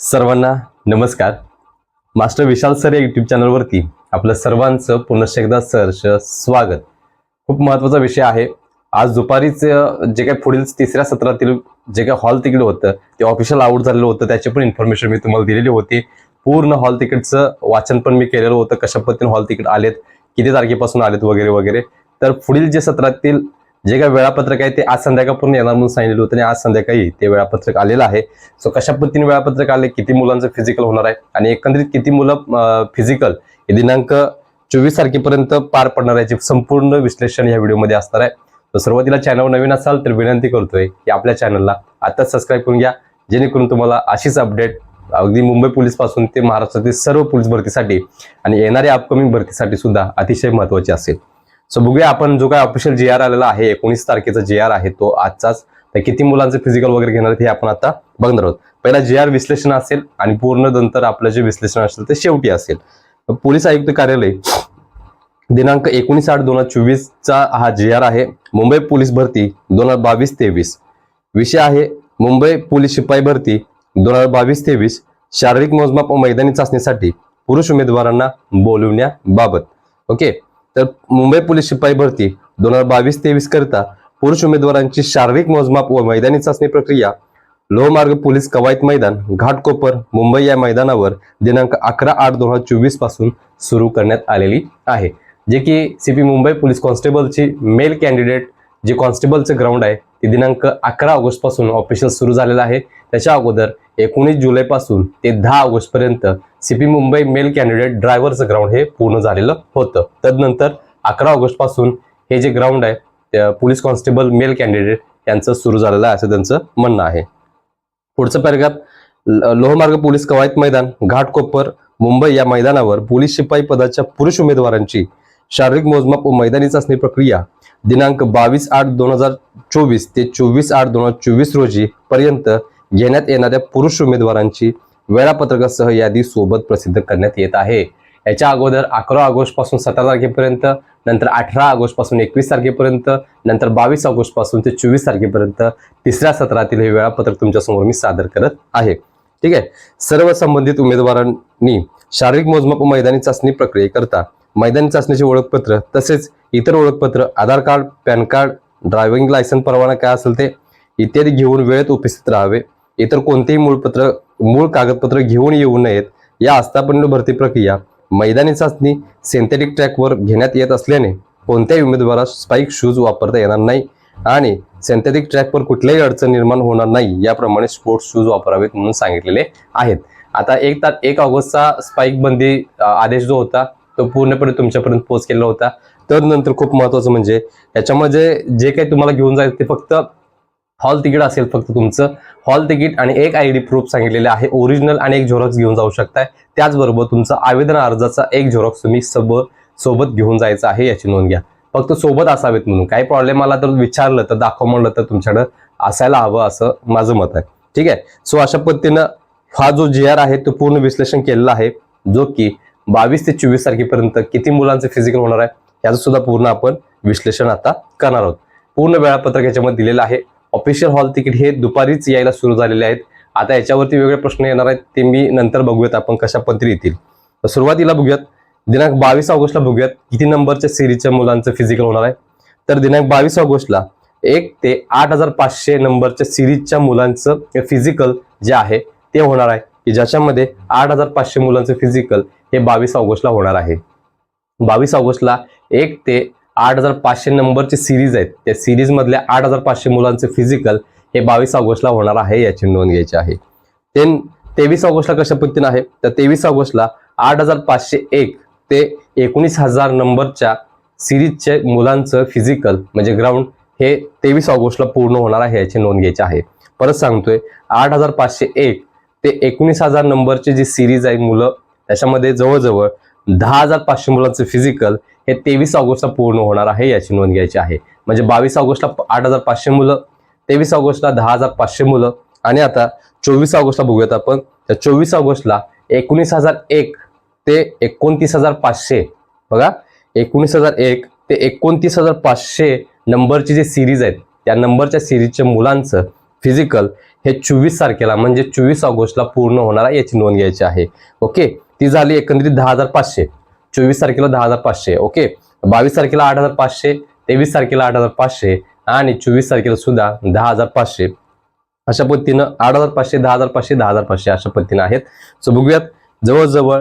सर्वांना नमस्कार. Master Vishal sir या युट्यूब चॅनलवरती आपलं सर्वांचं पुनश्च एकदा सहर्ष स्वागत. खूप महत्त्वाचा विषय आहे. आज दुपारीच जे काही पुढील तिसऱ्या सत्रातील जे काही हॉल तिकीट होतं ते ऑफिशियल आउट झालेलं होतं त्याची पण इन्फॉर्मेशन मी तुम्हाला दिलेली होती. पूर्ण हॉल तिकीटचं वाचन पण मी केलेलं होतं कशा पद्धतीने हॉल तिकीट आलेत किती तारखेपासून आलेत वगैरे वगैरे. तर पुढील जे सत्रातील जे काही वेळापत्रक आहे ते आज संध्याकाळपर्यंत येणार म्हणून सांगितलेलं होतं आणि आज संध्याकाळी ते वेळापत्रक आलेलं आहे. सो कशा पद्धतीने वेळापत्रक आले किती मुलांचं फिजिकल होणार आहे आणि एकंदरीत किती मुलं फिजिकल हे दिनांक चोवीस तारखेपर्यंत पार पडणार आहे संपूर्ण विश्लेषण या व्हिडिओमध्ये असणार आहे. तर सुरुवातीला चॅनल नवीन असाल तर विनंती करतोय की आपल्या चॅनलला आताच सबस्क्राईब करून घ्या जेणेकरून तुम्हाला अशीच अपडेट अगदी मुंबई पोलीसपासून ते महाराष्ट्रातील सर्व पोलीस भरतीसाठी आणि येणाऱ्या अपकमिंग भरतीसाठी सुद्धा अतिशय महत्वाची असेल. सो बघूया आपण जो काय ऑफिशियल जी आर आलेला आहे एकोणीस तारखेचा जी आर आहे तो आजचाच. तर किती मुलांचे फिजिकल वगैरे घेणार हे आपण आता बघणार आहोत. पहिला जी आर विश्लेषण असेल आणि पूर्ण नंतर आपलं जे विश्लेषण असेल ते शेवटी असेल. पोलीस आयुक्त कार्यालय दिनांक एकोणीस आठ दोन हजार चोवीसचा हा जी आर आहे. मुंबई पोलीस भरती दोन हजार बावीस तेवीस. विषय आहे मुंबई पोलीस शिपाई भरती दोन हजार बावीस तेवीस. शारीरिक मोजमाप व मैदानी चाचणीसाठी पुरुष उमेदवारांना बोलवण्याबाबत. ओके? तर मुंबई पोलीस शिपाई भरती दोन हजार बावीस तेवीस करिता पुरुष उमेदवारांची शारीरिक मोजमाप व मैदानी चाचणी प्रक्रिया लोहमार्ग पोलीस कवायत मैदान घाटकोपर मुंबई या मैदानावर दिनांक अकरा आठ दोन हजार चोवीसपासून सुरू करण्यात आलेली आहे. जे की सीपी मुंबई पोलीस कॉन्स्टेबलची मेल कॅन्डिडेट जे कॉन्स्टेबलचं ग्राउंड आहे ते दिनांक अकरा ऑगस्टपासून ऑफिशियल सुरू झालेलं आहे. त्याच्या अगोदर एकोणीस जुलैपासून ते दहा ऑगस्ट पर्यंत सीपी मुंबई मेल कॅन्डिडेट ड्रायव्हरचं ग्राउंड हे पूर्ण झालेलं होतं. तदनंतर अकरा ऑगस्टपासून हे जे ग्राउंड आहे पोलीस कॉन्स्टेबल मेल कॅन्डिडेट यांचं सुरू झालेलं आहे असं त्यांचं म्हणणं आहे. पुढचं पॅरेग्राफ ल- लोहमार्ग पोलीस कवायत मैदान घाटकोपर मुंबई या मैदानावर पोलीस शिपाई पदाच्या पुरुष उमेदवारांची शारीरिक मोजमाप व मैदानी चाचणी प्रक्रिया दिनांक बावीस आठ दोन हजार चोवीस ते चोवीस आठ दोन हजार चोवीस रोजी पर्यंत घेण्यात येणाऱ्या पुरुष उमेदवारांची वेळापत्रकासह यादी सोबत प्रसिद्ध करण्यात येत आहे. याच्या अगोदर अकरा ऑगस्टपासून सतरा तारखेपर्यंत नंतर अठरा ऑगस्टपासून एकवीस तारखेपर्यंत नंतर बावीस ऑगस्टपासून ते चोवीस तारखेपर्यंत तिसऱ्या सत्रातील हे वेळापत्रक तुमच्यासमोर मी सादर करत आहे. ठीक आहे? सर्व संबंधित उमेदवारांनी शारीरिक मोजमाप व मैदानी चाचणी प्रक्रियेकरता मैदानी चाचणीचे ओळखपत्र तसेच इतर ओळखपत्र Aadhaar card PAN card driving licence परवाना काय असेल ते इत्यादी घेऊन वेळेत उपस्थित राहावे. इतर कोणतेही मूळपत्र मूळ कागदपत्र घेऊन येऊ नयेत या आस्थापन भरती प्रक्रिया मैदानी चाचणी सिंथेटिक ट्रॅकवर घेण्यात येत असल्याने कोणत्याही उमेदवारास स्पाईक शूज वापरता येणार नाही आणि सिंथेटिक ट्रॅकवर कुठल्याही अडचण निर्माण होणार नाही याप्रमाणे स्पोर्ट्स शूज वापरावेत म्हणून सांगितलेले आहेत. आता एक ता एक ऑगस्टचा स्पाईक बंदी आदेश जो होता तो पूर्णपणे तुमच्यापर्यंत पोच केला होता. तर नंतर खूप महत्वाचं म्हणजे याच्यामध्ये जे काही तुम्हाला घेऊन जायचं ते फक्त हॉल तिकीट असेल फक्त तुमचं. हॉल तिकीट आणि एक आय डी प्रूफ सांगितलेले आहे. ओरिजिनल आणि एक झेरॉक्स घेऊन जाऊ शकताय. त्याचबरोबर तुमचा आवेदन अर्जाचा एक झेरॉक्स तुम्ही सब सोबत घेऊन जायचा आहे याची नोंद घ्या. फक्त सोबत असावेत म्हणून. काही प्रॉब्लेम आला तर विचारलं तर दाखव म्हणलं तर तुमच्याकडं असायला हवं असं माझं मत आहे. ठीक आहे? सो अशा पद्धतीनं हा जो जी आर आहे तो पूर्ण विश्लेषण केलेला आहे. जो की बावीस ते चोवीस तारखेपर्यंत किती मुलांचं फिजिकल होणार आहे याचं सुद्धा पूर्ण आपण विश्लेषण आता करणार आहोत. पूर्ण वेळापत्रक याच्यामध्ये दिलेलं आहे. ऑफिशियल हॉल तिकीट हे दुपारीच यायला सुरू झालेले आहेत. आता याच्यावरती वेगळे प्रश्न येणार आहेत ते मी नंतर बघूयात आपण कशा पद्धती येतील. तर सुरुवातीला बघूयात. दिनांक बावीस ऑगस्टला बघूयात किती नंबरच्या सिरीजच्या मुलांचं फिजिकल होणार आहे. तर दिनांक बावीस ऑगस्टला एक ते आठ हजार पाचशे नंबरच्या सिरीजच्या मुलांचं फिजिकल जे आहे ते होणार आहे. की ज्याच्यामध्ये आठ हजार पाचशे मुलांचं फिजिकल हे बावीस ऑगस्टला होणार आहे. बावीस ऑगस्टला एक ते आठ हजार पाचशे नंबरची सिरीज आहेत. त्या सिरीजमधल्या आठ हजार पाचशे मुलांचे फिजिकल हे बावीस ऑगस्टला होणार आहे याची नोंद घ्यायची आहे. ते तेवीस ऑगस्टला कशा पद्धतीनं आहे? तर तेवीस ऑगस्टला आठ हजार पाचशे एक ते एकोणीस हजार नंबरच्या सिरीजच्या मुलांचं फिजिकल म्हणजे ग्राउंड हे तेवीस ऑगस्टला पूर्ण होणार आहे याची नोंद घ्यायची आहे. परत सांगतोय आठ हजार पाचशे एक ते एकोणीस हजार नंबरची जी सिरीज आहे मुलं त्याच्यामध्ये जवळजवळ दहा हजार पाचशे मुलांचं फिजिकल हे तेवीस ऑगस्टला पूर्ण होणार आहे याची नोंद घ्यायची आहे. म्हणजे बावीस ऑगस्टला आठ हजार पाचशे मुलं तेवीस ऑगस्टला दहा हजार पाचशे मुलं आणि आता चोवीस ऑगस्टला बघूयात आपण. तर चोवीस ऑगस्टला एकोणीस हजार एक ते एकोणतीस हजार पाचशे. बघा एकोणीस हजार एक ते एकोणतीस हजार पाचशे नंबरची जी सिरीज आहेत त्या नंबरच्या सिरीजच्या मुलांचं फिजिकल हे चोवीस तारखेला म्हणजे चोवीस ऑगस्टला पूर्ण होणार आहे याची नोंद घ्यायची आहे. ओके? ती झाली एकंदरीत दहा हजार पाचशे. चोवीस तारखेला दहा हजार पाचशे ओके? बावीस तारखेला आठ हजार पाचशे तेवीस तारखेला आठ हजार पाचशे आणि चोवीस तारखेला सुद्धा दहा हजार पाचशे. अशा पद्धतीनं आठ हजार पाचशे दहा हजार पाचशे दहा हजार पाचशे अशा पद्धतीनं आहेत. सो बघूयात जवळजवळ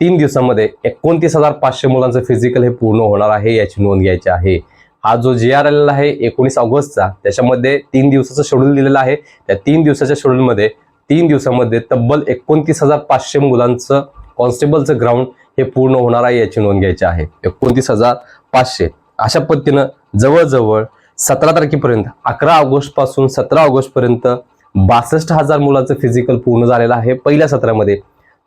तीन दिवसामध्ये एकोणतीस हजार पाचशे मुलांचं फिजिकल हे पूर्ण होणार आहे याची नोंद घ्यायची आहे. हा जो जी आर आलेला आहे एकोणीस ऑगस्टचा त्याच्यामध्ये तीन दिवसाचं शेड्यूल दिलेला आहे. त्या तीन दिवसाच्या शेड्यूलमध्ये तीन दिवसामध्ये तब्बल एकोणतीस हजार पाचशे मुलांचं कॉन्स्टेबलचं ग्राउंड हे पूर्ण होणार आहे याची नोंद घ्यायची आहे. एकोणतीस हजार पाचशे. अशा पद्धतीनं जवळजवळ सतरा तारखेपर्यंत अकरा ऑगस्टपासून सतरा ऑगस्ट पर्यंत बासष्ट हजार मुलांचं फिजिकल पूर्ण झालेलं आहे पहिल्या सत्रामध्ये.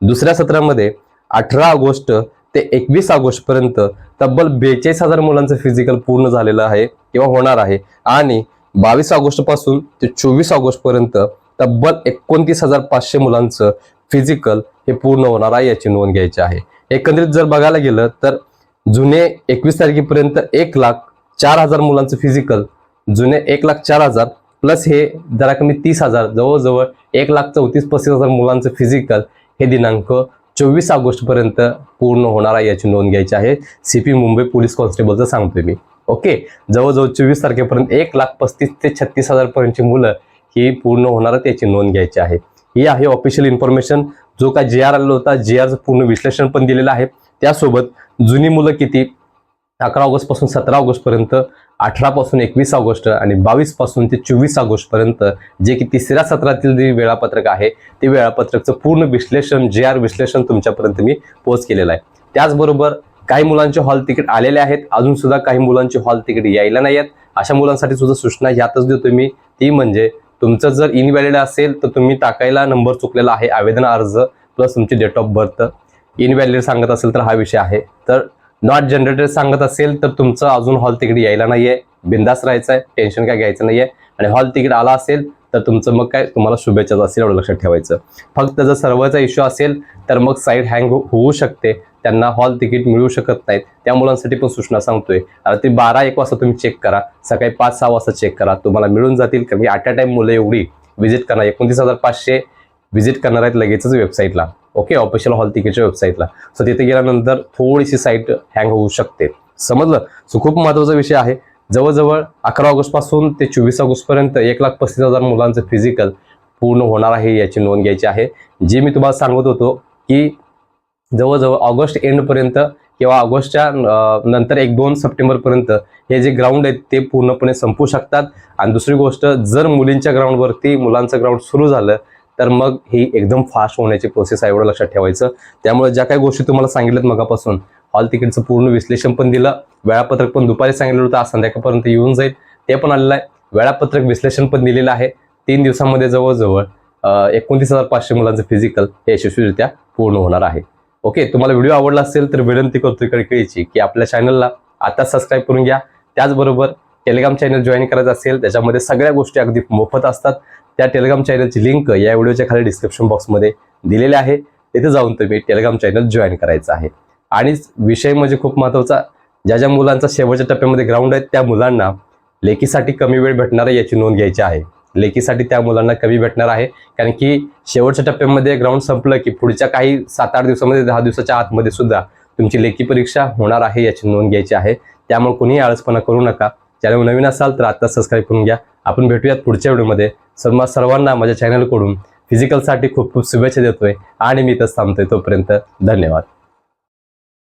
दुसऱ्या सत्रामध्ये अठरा ऑगस्ट ते एकवीस ऑगस्ट पर्यंत तब्बल बेचाळीस हजार मुलांचं फिजिकल पूर्ण झालेलं आहे किंवा होणार आहे. आणि बावीस ऑगस्टपासून ते चोवीस ऑगस्ट पर्यंत तब्बल एकोणतीस हजार पाचशे मुलांचं फिजिकल हे पूर्ण होणार आहे याची नोंद घ्यायची आहे. एकंदरीत जर बघायला गेलं तर जुने एकवीस तारखेपर्यंत एक लाख चार हजार मुलांचं फिजिकल जुने एक लाख चार हजार प्लस हे जरा कमी तीस हजार जवळजवळ एक लाख चौतीस पस्तीस हजार मुलांचं फिजिकल हे दिनांक चोवीस ऑगस्ट पर्यंत पूर्ण होणार आहे याची नोंद घ्यायची आहे. सीपी मुंबई पोलीस कॉन्स्टेबलचं सांगतोय मी. ओके? जवळजवळ चोवीस तारखेपर्यंत एक लाख पस्तीस ते छत्तीस हजार पर्यंतची मुलं ही पूर्ण होणार त्याची नोंद घ्यायची आहे. ही आहे ऑफिशियल इन्फॉर्मेशन जो का जे आर आलेला होता जे आरचं पूर्ण विश्लेषण पण दिलेलं आहे. त्यासोबत जुनी मुलं किती? अकरा ऑगस्टपासून सतरा ऑगस्ट पर्यंत अठरा पासून एकवीस ऑगस्ट आणि बावीसपासून ते चोवीस ऑगस्ट पर्यंत जे की तिसऱ्या सत्रातील जे वेळापत्रक आहे ते वेळापत्रकचं पूर्ण विश्लेषण जे आर विश्लेषण तुमच्यापर्यंत मी पोच केलेलं आहे. त्याचबरोबर काही मुलांचे हॉल तिकीट आलेले आहेत. अजून सुद्धा काही मुलांचे हॉल तिकीट यायला नाही आहेत. अशा मुलांसाठी सुद्धा सूचना यातच देतो मी. ती म्हणजे तुमचं जर इनव्हॅलिड असेल तर तुम्ही टाकायला नंबर चुकलेला आहे आवेदन अर्ज प्लस तुमची डेट ऑफ बर्थ इनव्हॅलिड सांगत असेल तर हा विषय आहे. तर नॉट जनरेटेड सांगत असेल तर तुमचं अजून हॉल तिकीट यायला नाही आहे बिंदास राहायचं आहे टेन्शन काय घ्यायचं नाहीये. आणि हॉल तिकीट आला असेल तर तुमचं मग काय तुम्हाला शुभेच्छाच असेल एवढं लक्षात ठेवायचं. फक्त जर सर्वचा इश्यू असेल तर मग साईट हँग होऊ शकते. त्यांना हॉल तिकीट मिळू शकत नाहीत. त्या मुलांसाठी पण सूचना सांगतोय. रात्री ते बारा एक वाजता तुम्ही चेक करा. सकाळी पाच सहा वाजता चेक करा. तुम्हाला मिळून जातील. कारण की ॲट अ टाइम मुलं एवढी व्हिजिट करणार. एकोणतीस हजार पाचशे व्हिजिट करणार आहेत लगेचच वेबसाईटला ओके ऑफिशियल हॉल तिकीटच्या वेबसाईटला सो तिथे गेल्यानंतर थोडीशी साईट हँग होऊ शकते. समजलं? सो खूप महत्त्वाचा विषय आहे. जवळजवळ अकरा ऑगस्टपासून ते चोवीस ऑगस्ट पर्यंत एक लाख पस्तीस हजार मुलांचं फिजिकल पूर्ण होणार आहे याची नोंद घ्यायची आहे. जे मी तुम्हाला सांगत होतो की जवळजवळ ऑगस्ट एंडपर्यंत किंवा ऑगस्टच्या नंतर एक दोन सप्टेंबरपर्यंत हे जे ग्राउंड आहेत ते पूर्णपणे संपू शकतात. आणि दुसरी गोष्ट जर मुलींच्या ग्राउंडवरती मुलांचं ग्राउंड सुरू झालं तर मग ही एकदम फास्ट होण्याची प्रोसेस आहे एवढं लक्षात ठेवायचं. त्यामुळे ज्या काही गोष्टी तुम्हाला सांगितल्यात मगापासून हॉल तिकीटचं पूर्ण विश्लेषण पण दिलं वेळापत्रक पण दुपारी सांगितलं होतं आज संध्याकाळपर्यंत येऊन जाईल ते पण आलेलं आहे. वेळापत्रक विश्लेषण पण दिलेलं आहे. तीन दिवसामध्ये जवळजवळ एकोणतीस हजार पाचशे मुलांचं फिजिकल हे यशस्वीरित्या पूर्ण होणार आहे. ओके तुम्हाला व्हिडिओ आवडला असेल तर विनंती करतोय कळकळीची की आपल्या चॅनलला आता सबस्क्राईब करून घ्या. त्याचबरोबर टेलिग्राम चॅनल जॉईन करायचं असेल त्याच्यामध्ये सगळ्या गोष्टी अगदी मोफत असतात. त्या टेलिग्राम चॅनलची लिंक या व्हिडिओच्या खाली डिस्क्रिप्शन बॉक्समध्ये दिलेली आहे. तिथे जाऊन तुम्ही टेलिग्राम चॅनल जॉईन करायचं आहे. आणि विषय म्हणजे खूप महत्त्वाचा ज्या ज्या मुलांचा शेवटच्या टप्प्यामध्ये ग्राउंड आहेत त्या मुलांना लेखीसाठी कमी वेळ भेटणार आहे याची नोंद घ्यायची आहे. लेखीसाठी त्या मुलांना कमी भेटणार आहे. कारण की शेवटच्या टप्प्यामध्ये ग्राउंड संपलं की पुढच्या काही सात आठ दिवसामध्ये दहा दिवसाच्या आतमध्ये सुद्धा तुमची लेखी परीक्षा होणार आहे याची नोंद घ्यायची आहे. त्यामुळे कोणीही आळसपणा करू नका. चॅनल नवीन असाल तर आता सबस्क्राईब करून घ्या. आपण भेटूयात पुढच्या व्हिडिओमध्ये. सर्व सर्वांना माझ्या चॅनलकडून फिजिकलसाठी खूप खूप शुभेच्छा देतोय. आणि मी इथंच थांबतोय. तोपर्यंत धन्यवाद.